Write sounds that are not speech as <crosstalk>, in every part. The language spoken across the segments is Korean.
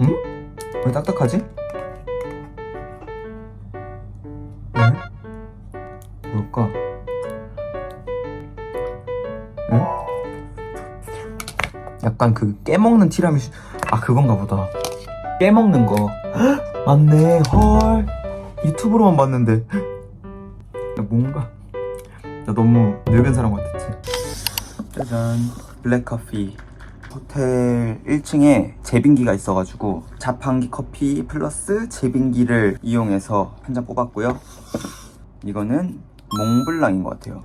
응? 왜 딱딱하지? 왜? 뭘까? 응? 약간 그 깨먹는 티라미수 아 그건가 보다 깨먹는 거 헉, <gasps> 맞네 헐 유튜브로만 봤는데 <gasps> 야, 뭔가 나 너무 늙은 사람 같았지 짜잔 블랙 커피 호텔 1층에 제빙기가 있어가지고 자판기 커피 플러스 제빙기를 이용해서 한 잔 뽑았고요. 이거는 몽블랑인 것 같아요.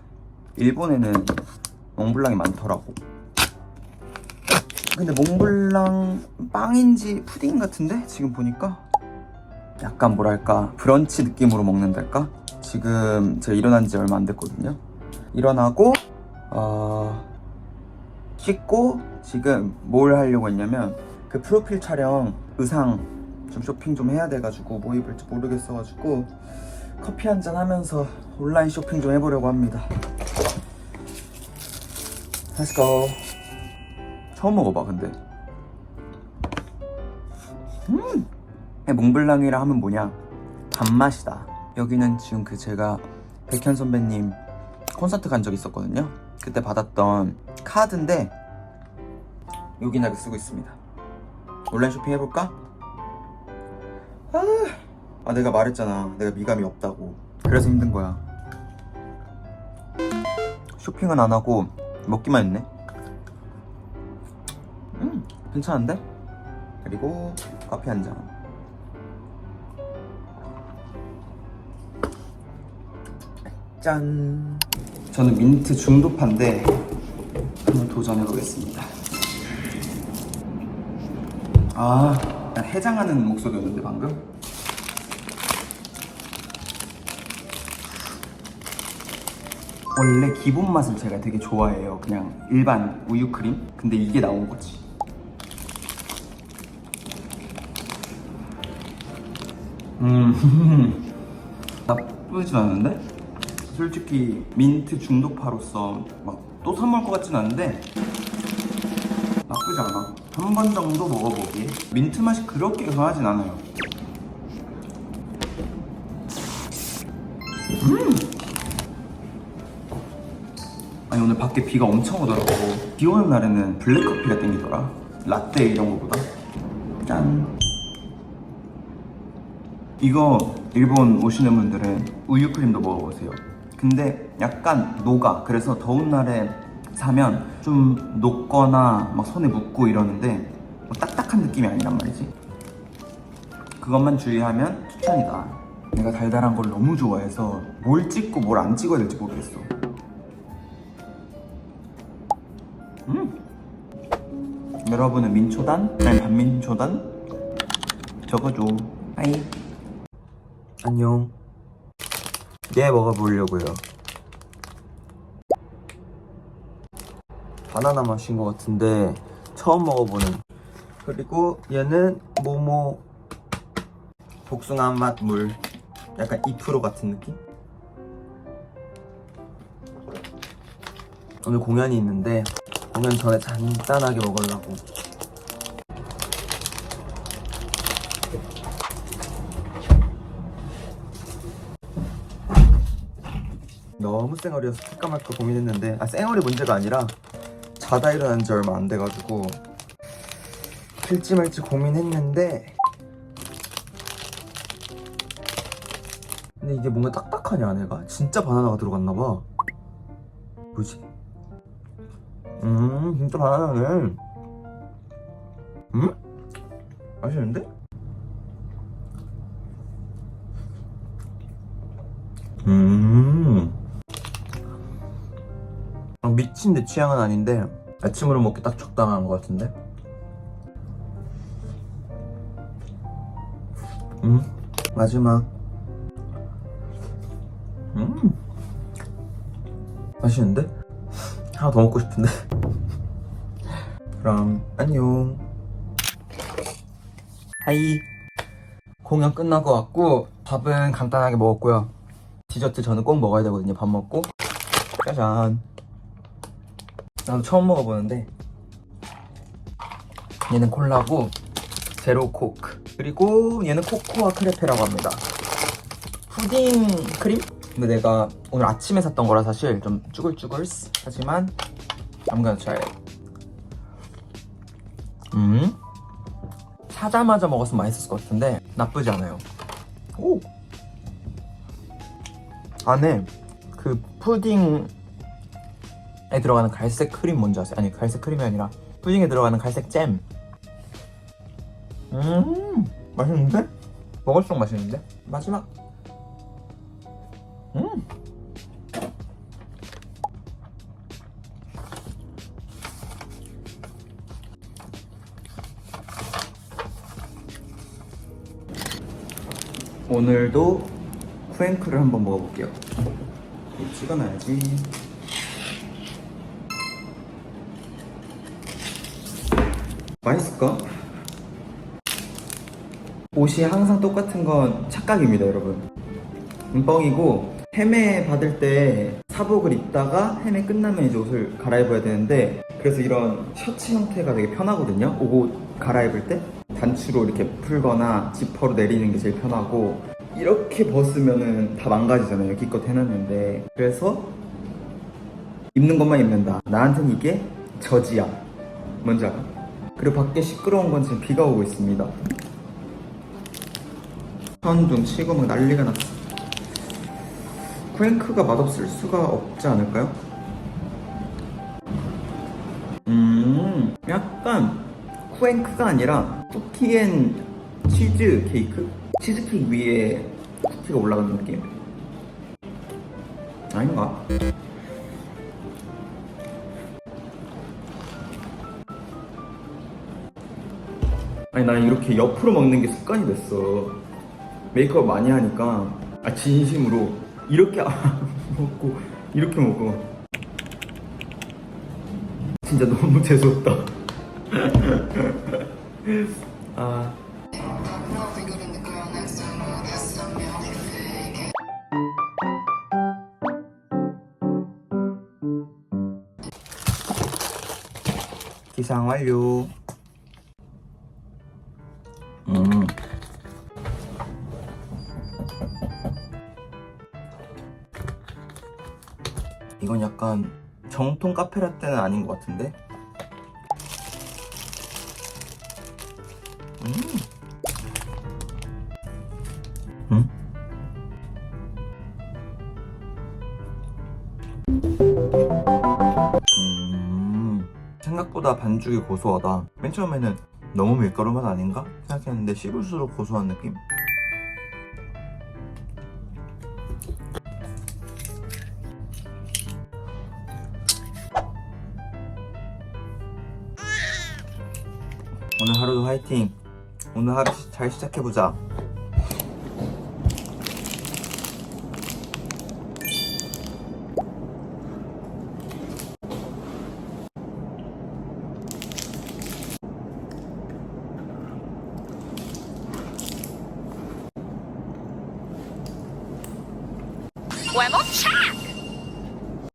일본에는 몽블랑이 많더라고. 근데 몽블랑 빵인지 푸딩 같은데? 지금 보니까? 약간 뭐랄까 브런치 느낌으로 먹는달까? 지금 제가 일어난 지 얼마 안 됐거든요. 일어나고 어 씻고 지금 뭘 하려고 했냐면 그 프로필 촬영 의상 좀 쇼핑 좀 해야 돼가지고 뭐 입을지 모르겠어가지고 커피 한 잔 하면서 온라인 쇼핑 좀 해보려고 합니다. Let's go. 처음 먹어봐 근데. 음! 몽블랑이라 하면 뭐냐? 단맛이다. 여기는 지금 그 제가 백현 선배님 콘서트 간 적 있었거든요 그때 받았던 카드인데 여기나 쓰고 있습니다 온라인 쇼핑 해볼까? 아, 아 내가 말했잖아 내가 미감이 없다고 그래서 힘든 거야 쇼핑은 안 하고 먹기만 했네 음 괜찮은데? 그리고 커피 한 잔. 짠. 저는 민트 중도파인데 한번 도전해 보겠습니다. 아, 해장하는 목소리였는데 방금. 원래 기본 맛을 제가 되게 좋아해요. 그냥 일반 우유 크림. 근데 이게 나온 거지. 음, <laughs> 나쁘진 않은데? 솔직히 민트 중독파로서 막 또 사 먹을 것 같진 않은데 나쁘지 않아. 한 번 정도 먹어보기. 민트 맛이 그렇게 강하진 않아요. 아니 오늘 밖에 비가 엄청 오더라고 비 오는 날에는 블랙커피가 땡기더라 라떼 이런 거보다 짠 이거 일본 오시는 분들은 우유 크림도 먹어보세요 근데 약간 녹아. 그래서 더운 날에 사면 좀 녹거나 막 손에 묻고 이러는데 뭐 딱딱한 느낌이 아니란 말이지. 그것만 주의하면 추천이다. 내가 달달한 걸 너무 좋아해서 뭘 찍고 뭘 안 찍어야 될지 모르겠어. 여러분은 민초단? 아니 반민초단? 적어줘. 하이. 안녕 얘 먹어보려고요. 바나나 맛인 것 같은데 처음 먹어보는. 그리고 얘는 모모 복숭아 맛 물. 약간 2% 같은 느낌? 오늘 공연이 있는데 공연 전에 간단하게 먹으려고 너무 쌩얼이어서 할까 말까 고민했는데 아 쌩얼이 문제가 아니라 자다 일어난 지 얼마 안 돼가지고 필지 말지 고민했는데 근데 이게 뭔가 딱딱하냐 안에가 진짜 바나나가 들어갔나 봐 뭐지? 음 진짜 바나나네 음? 맛있는데? 음 미친 내 취향은 아닌데 아침으로 먹기 딱 적당한 것 같은데? 음 마지막. 음 맛있는데? 하나 더 먹고 싶은데. <laughs> 그럼 안녕. 하이. 공연 끝난 것 같고 밥은 간단하게 먹었고요. 디저트 저는 꼭 먹어야 되거든요 밥 먹고. 짜잔 나도 처음 먹어보는데 얘는 콜라고 제로 코크. 그리고 얘는 코코아 크레페라고 합니다. 푸딩 크림? 근데 내가 오늘 아침에 샀던 거라 사실 좀 쭈글쭈글 하지만 I'm gonna 음. 사자마자 먹었으면 맛있을 것 같은데 나쁘지 않아요. 오! 안에 그 푸딩 에 들어가는 갈색 크림 뭔지 아세요? 아니 갈색 크림이 아니라 푸딩에 들어가는 갈색 잼 음, 맛있는데? 먹을수록 맛있는데? 마지막. 음. 오늘도 쿠앤크를 한번 먹어볼게요. 찍어놔야지. 맛있을까? 옷이 항상 똑같은 건 착각입니다, 여러분. 뻥이고 헤매 받을 때 사복을 입다가 헤매 끝나면 이제 옷을 갈아입어야 되는데 그래서 이런 셔츠 형태가 되게 편하거든요. 옷 갈아입을 때 단추로 이렇게 풀거나 지퍼로 내리는 게 제일 편하고 이렇게 벗으면은 다 망가지잖아요. 기껏 해놨는데 그래서 입는 것만 입는다. 나한테는 이게 저지야. 뭔지 알아? 그리고 밖에 시끄러운 건 지금 비가 오고 있습니다. 천둥 치고 막 난리가 났어. 쿠앤크가 맛없을 수가 없지 않을까요? 음, 약간 쿠앤크가 아니라 쿠키앤 치즈 케이크? 치즈 케이크 위에 쿠키가 올라가는 느낌? 아닌가? 아니 난 이렇게 옆으로 먹는 게 습관이 됐어. 메이크업 많이 하니까. 아 진심으로. 이렇게 안 <laughs> 먹고 이렇게 먹어 진짜 너무 <laughs> 재수없다. <laughs> 아. 기상 완료 약간 정통 카페라떼는 아닌 것 같은데? 음. 음? 음. 생각보다 반죽이 고소하다. 맨 처음에는 너무 밀가루 맛 아닌가 생각했는데 씹을수록 고소한 느낌. 오늘 하루도 화이팅. 오늘 하루 시- 잘 시작해보자.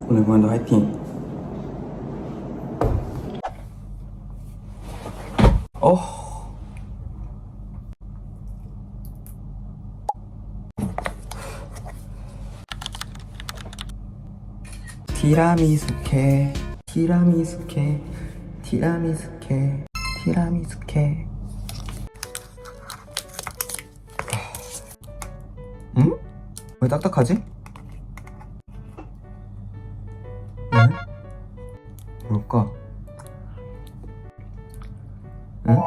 오늘 공연도 화이팅. 티라미수케, 티라미수케, 티라미수케, 티라미수케. 응? 왜 딱딱하지? 응? 뭘까? 응?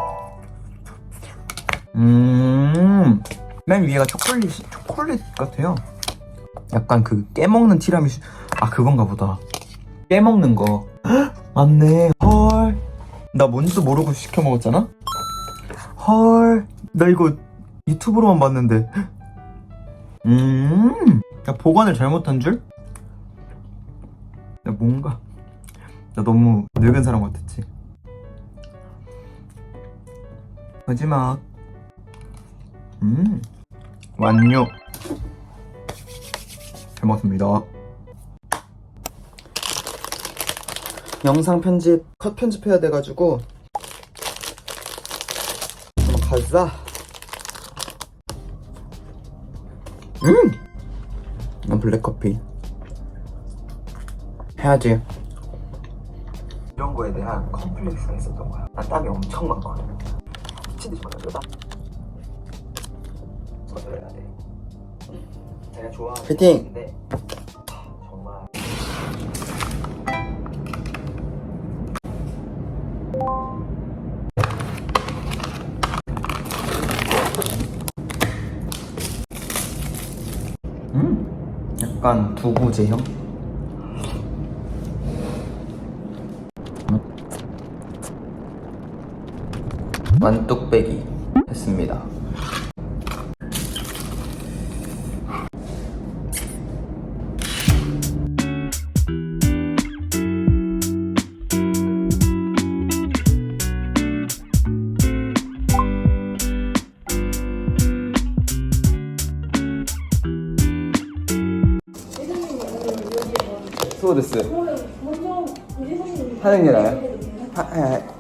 음, 맨 위에가 초콜릿, 초콜릿 같아요. 약간 그 깨먹는 티라미수. 아, 그건가 보다. 깨먹는 거. 헉, 맞네. 헐. 나 뭔지도 모르고 시켜 먹었잖아? 헐. 나 이거 유튜브로만 봤는데. 음. 야, 보관을 잘못한 줄? 나 뭔가 나 너무 늙은 사람 같았지 마지막 음 완료 잘 먹었습니다 영상 편집 컷 편집해야 돼가지고 한번 가자. 음! 난 블랙커피. 해야지. 이런 거에 대한 컴플렉스가 있었던 거야. 난 땀이 엄청 많거든. 미친 듯이 많아. 이러다. 저절해야 돼. 제가 좋아하는 화이팅! 약간 두부 제형. 완뚝배기 했습니다. 수고됐어. 하는 게 나아요? 하, 하, 하.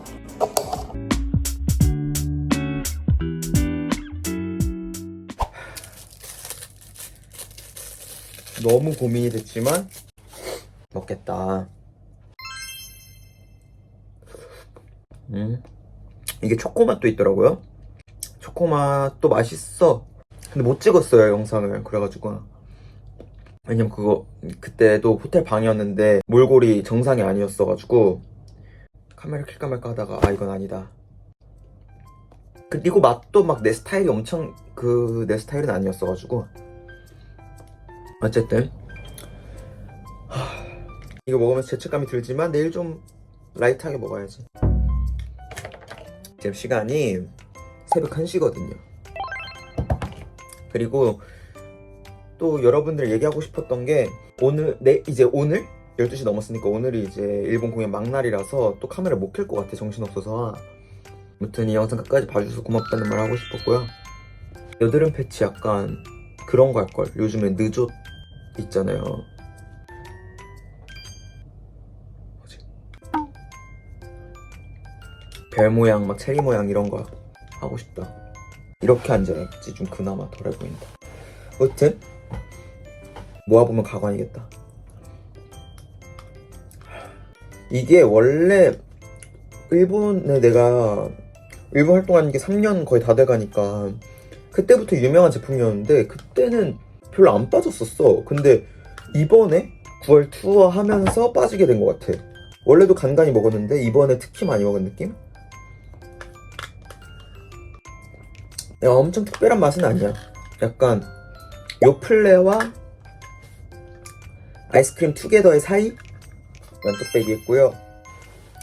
너무 고민이 됐지만 먹겠다. 음. 이게 초코맛도 있더라고요. 초코맛도 맛있어. 근데 못 찍었어요 영상을 그래가지고 왜냐면 그거 그때도 호텔 방이었는데 몰골이 정상이 아니었어가지고 카메라 킬까 말까 하다가 아 이건 아니다. 그리고 맛도 막 내 스타일이 엄청 그 내 스타일은 아니었어가지고 어쨌든 하, 이거 먹으면서 죄책감이 들지만 내일 좀 라이트하게 먹어야지. 지금 시간이 새벽 1시거든요. 그리고 또 여러분들 얘기하고 싶었던 게 오늘 내 이제 오늘? 12시 넘었으니까 오늘이 이제 일본 공연 막날이라서 또 카메라 못 켤 것 같아 정신없어서. 아무튼 이 영상 끝까지 봐주셔서 고맙다는 말 하고 싶었고요. 여드름 패치 약간 그런 거 할걸? 요즘에 느조 있잖아요. 뭐지? 별 모양 막 체리 모양 이런 거 하고 싶다. 이렇게 앉아야지 좀 그나마 덜해 보인다 여튼 모아보면 가관이겠다. 이게 원래 일본에 내가 일본 활동한 게 3년 거의 다 돼가니까 그때부터 유명한 제품이었는데 그때는 별로 안 빠졌었어. 근데 이번에 9월 투어 하면서 빠지게 된 것 같아. 원래도 간간히 먹었는데 이번에 특히 많이 먹은 느낌? 야, 엄청 특별한 맛은 아니야. 약간 요플레와 아이스크림 투게더의 사이 면떡배기 있고요.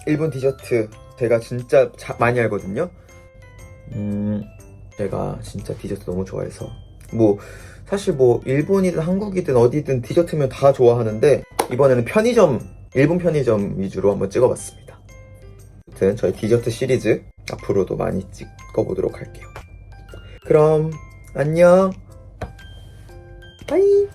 일본 디저트 제가 진짜 자- 많이 알거든요. 음, 제가 진짜 디저트 너무 좋아해서 뭐 사실 뭐 일본이든 한국이든 어디든 디저트면 다 좋아하는데 이번에는 편의점 일본 편의점 위주로 한번 찍어봤습니다. 아무튼 저희 디저트 시리즈 앞으로도 많이 찍어보도록 할게요. 그럼 안녕. 바이.